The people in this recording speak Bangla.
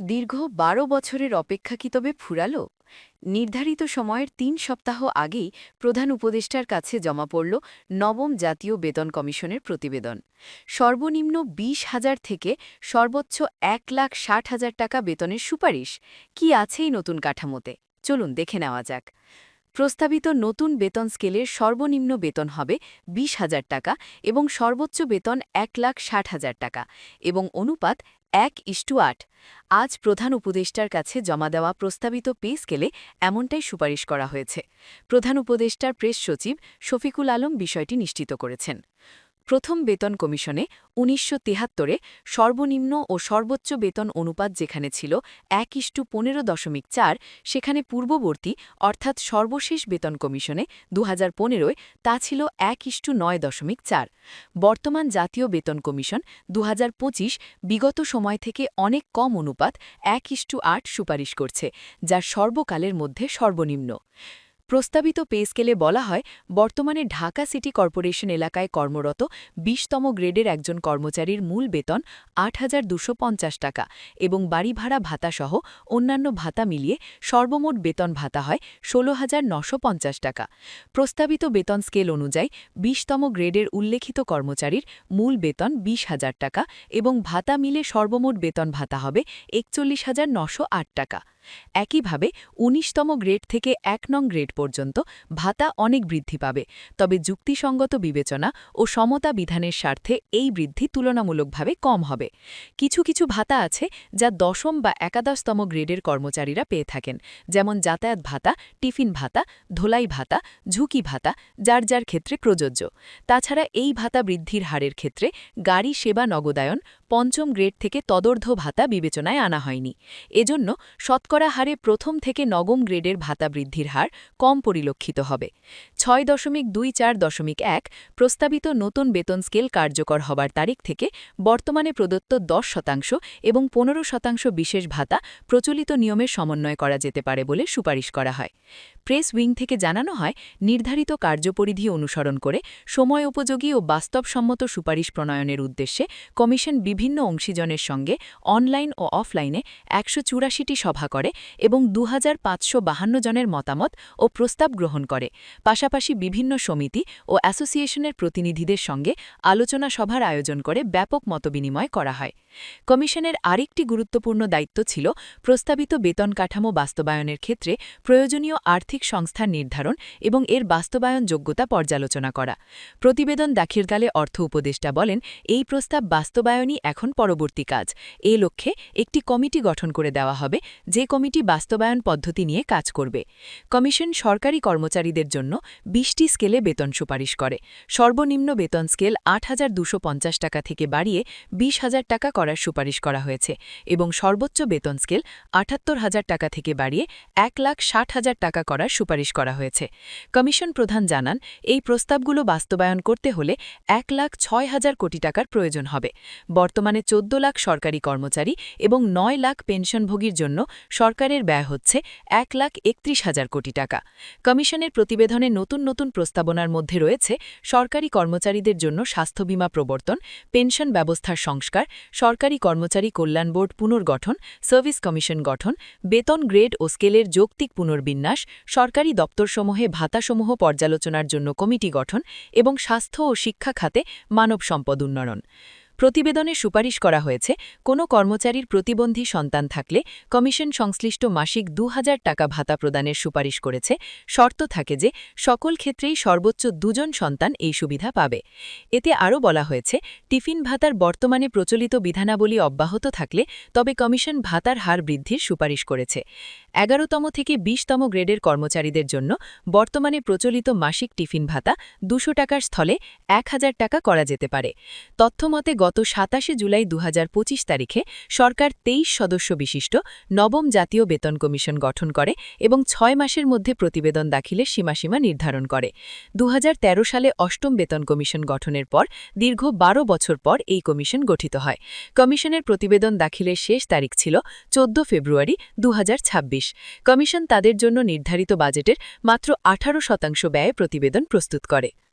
দীর্ঘ বারো বছরের অপেক্ষা কি তবে ফুরালো? নির্ধারিত সময়ের তিন সপ্তাহ আগেই প্রধান উপদেষ্টার কাছে জমা পড়ল নবম জাতীয় বেতন কমিশনের প্রতিবেদন। সর্বনিম্ন বিশ হাজার থেকে সর্বোচ্চ এক লাখ ষাট হাজার টাকা বেতনের সুপারিশ। কি আছে এই নতুন কাঠামোতে? চলুন দেখে নেওয়া যাক। প্রস্তাবিত নতুন বেতন স্কেলের সর্বনিম্ন বেতন হবে বিশ হাজার টাকা এবং সর্বোচ্চ বেতন এক লাখ ষাট হাজার টাকা এবং অনুপাত এক ইস্টু আট। আজ প্রধান উপদেষ্টার কাছে জমা দেওয়া প্রস্তাবিত পে স্কেলে এমনটাই সুপারিশ করা হয়েছে। প্রধান উপদেষ্টার প্রেস সচিব শফিকুল আলম বিষয়টি নিশ্চিত করেছেন। প্রথম বেতন কমিশনে উনিশশো তেহাত্তরে সর্বনিম্ন ও সর্বোচ্চ বেতন অনুপাত যেখানে ছিল এক ইস্টু পনেরো দশমিক চার, সেখানে পূর্ববর্তী, অর্থাৎ সর্বশেষ বেতন কমিশনে দু হাজার তা ছিল এক ইস্টু নয় দশমিক চার। বর্তমান জাতীয় বেতন কমিশন দু হাজার পঁচিশ বিগত সময় থেকে অনেক কম অনুপাত এক ইস্টু আট সুপারিশ করছে যা সর্বকালের মধ্যে সর্বনিম্ন। প্রস্তাবিত পে স্কেলে বলা হয়, বর্তমানে ঢাকা সিটি কর্পোরেশন এলাকায় কর্মরত বিশতম গ্রেডের একজন কর্মচারীর মূল বেতন আট টাকা এবং বাড়ি ভাড়া ভাতাসহ অন্যান্য ভাতা মিলিয়ে সর্বমোট বেতন ভাতা হয় ষোলো হাজার টাকা। প্রস্তাবিত বেতন স্কেল অনুযায়ী বিশতম গ্রেডের উল্লেখিত কর্মচারীর মূল বেতন বিশ হাজার টাকা এবং ভাতা মিলে সর্বমোট বেতন ভাতা হবে একচল্লিশ হাজার টাকা। একইভাবে ১৯তম গ্রেড থেকে এক নং গ্রেড পর্যন্ত ভাতা অনেক বৃদ্ধি পাবে, তবে যুক্তিসঙ্গত বিবেচনা ও সমতা বিধানের স্বার্থে এই বৃদ্ধি তুলনামূলকভাবে কম হবে। কিছু কিছু ভাতা আছে যা দশম বা একাদশতম গ্রেডের কর্মচারীরা পেয়ে থাকেন, যেমন যাতায়াত ভাতা, টিফিন ভাতা, ধোলাই ভাতা, ঝুঁকি ভাতা, যার যার ক্ষেত্রে প্রযোজ্য। তাছাড়া এই ভাতা বৃদ্ধির হারের ক্ষেত্রে গাড়ি সেবা নগদায়ন পঞ্চম গ্রেড থেকে তদর্ধ ভাতা বিবেচনায় আনা হয়নি। এজন্য শতকরা হারে প্রথম থেকে নবম গ্রেডের ভাতা বৃদ্ধির হার কম পরিলক্ষিত হবে। ছয় দশমিক দুই চার দশমিক এক প্রস্তাবিত নতুন বেতন স্কেল কার্যকর হবার তারিখ থেকে বর্তমানে প্রদত্ত দশ শতাংশ এবং পনেরো শতাংশ বিশেষ ভাতা প্রচলিত নিয়মের সমন্বয় করা যেতে পারে বলে সুপারিশ করা হয়। প্রেস উইং থেকে জানানো হয়, নির্ধারিত কার্যপরিধি অনুসরণ করে সময় উপযোগী ও বাস্তবসম্মত সুপারিশ প্রণয়নের উদ্দেশ্যে কমিশন বিভিন্ন অংশীজনের সঙ্গে অনলাইন ও অফলাইনে একশো চুরাশিটি সভা করে এবং দু জনের মতামত ও প্রস্তাব গ্রহণ করে। পাশাপাশি বিভিন্ন সমিতি ও অ্যাসোসিয়েশনের প্রতিনিধিদের সঙ্গে আলোচনা সভার আয়োজন করে ব্যাপক মতবিনিময় করা হয়। কমিশনের আরেকটি গুরুত্বপূর্ণ দায়িত্ব ছিল প্রস্তাবিত বেতন কাঠামো বাস্তবায়নের ক্ষেত্রে প্রয়োজনীয় আর্থিক সংস্থান নির্ধারণ এবং এর বাস্তবায়ন যোগ্যতা পর্যালোচনা করা। প্রতিবেদন দাখিলকালে অর্থ উপদেষ্টা বলেন, এই প্রস্তাব বাস্তবায়নই এখন পরবর্তী কাজ। এ লক্ষ্যে একটি কমিটি গঠন করে দেওয়া হবে, যে কমিটি বাস্তবায়ন পদ্ধতি নিয়ে কাজ করবে। কমিশন সরকারি কর্মচারীদের জন্য বিশটি স্কেলে বেতন সুপারিশ করে। সর্বনিম্ন বেতন স্কেল আট টাকা থেকে বাড়িয়ে বিশ হাজার টাকা করার সুপারিশ করা হয়েছে এবং সর্বোচ্চ বেতন স্কেল আটাত্তর হাজার টাকা থেকে বাড়িয়ে এক লাখ ষাট হাজার টাকা করার সুপারিশ করা হয়েছে। কমিশন প্রধান জানান, এই প্রস্তাবগুলো বাস্তবায়ন করতে হলে এক লাখ ছয় হাজার কোটি টাকার প্রয়োজন হবে। বর্তমানে চোদ্দ লাখ সরকারি কর্মচারী এবং নয় লাখ পেনশনভোগীর জন্য সরকারের ব্যয় হচ্ছে এক লাখ একত্রিশ হাজার কোটি টাকা। কমিশনের প্রতিবেদনে নতুন নতুন প্রস্তাবনার মধ্যে রয়েছে সরকারি কর্মচারীদের জন্য স্বাস্থ্য বীমা প্রবর্তন, পেনশন ব্যবস্থার সংস্কার, সরকারি কর্মচারী কল্যাণ বোর্ড পুনর্গঠন, সার্ভিস কমিশন গঠন, বেতন গ্রেড ও স্কেলের যৌক্তিক পুনর্বিন্যাস, সরকারি দপ্তরসমূহে ভাতাসমূহ পর্যালোচনার জন্য কমিটি গঠন এবং স্বাস্থ্য ও শিক্ষা খাতে মানব সম্পদ উন্নয়ন। প্রতিবেদনে সুপারিশ করা হয়েছে, কোনো কর্মচারীর প্রতিবন্ধী সন্তান থাকলে কমিশন সংশ্লিষ্ট মাসিক দু হাজার টাকা ভাতা প্রদানের সুপারিশ করেছে। শর্ত থাকে যে, সকল ক্ষেত্রেই সর্বোচ্চ দুজন সন্তান এই সুবিধা পাবে। এতে আরও বলা হয়েছে, টিফিন ভাতার বর্তমানে প্রচলিত বিধানাবলী অব্যাহত থাকলে তবে কমিশন ভাতার হার বৃদ্ধির সুপারিশ করেছে। এগারোতম থেকে বিশতম গ্রেডের কর্মচারীদের জন্য বর্তমানে প্রচলিত মাসিক টিফিন ভাতা দুশো টাকার স্থলে এক হাজার টাকা করা যেতে পারে। তথ্যমতে গত সাতাশে জুলাই দু হাজার পঁচিশ তারিখে সরকার তেইশ সদস্য বিশিষ্ট নবম জাতীয় বেতন কমিশন গঠন করে এবং ছয় মাসের মধ্যে প্রতিবেদন দাখিলের সীমাসীমা নির্ধারণ করে। দু হাজার তেরো সালে অষ্টম বেতন কমিশন গঠনের পর দীর্ঘ বারো বছর পর এই কমিশন গঠিত হয়। কমিশনের প্রতিবেদন দাখিলের শেষ তারিখ ছিল চোদ্দ ফেব্রুয়ারি দু হাজার ছাব্বিশ। কমিশন তাদের জন্য নির্ধারিত বাজেটের মাত্র আঠারো শতাংশ ব্যয়ে প্রতিবেদন প্রস্তুত করে।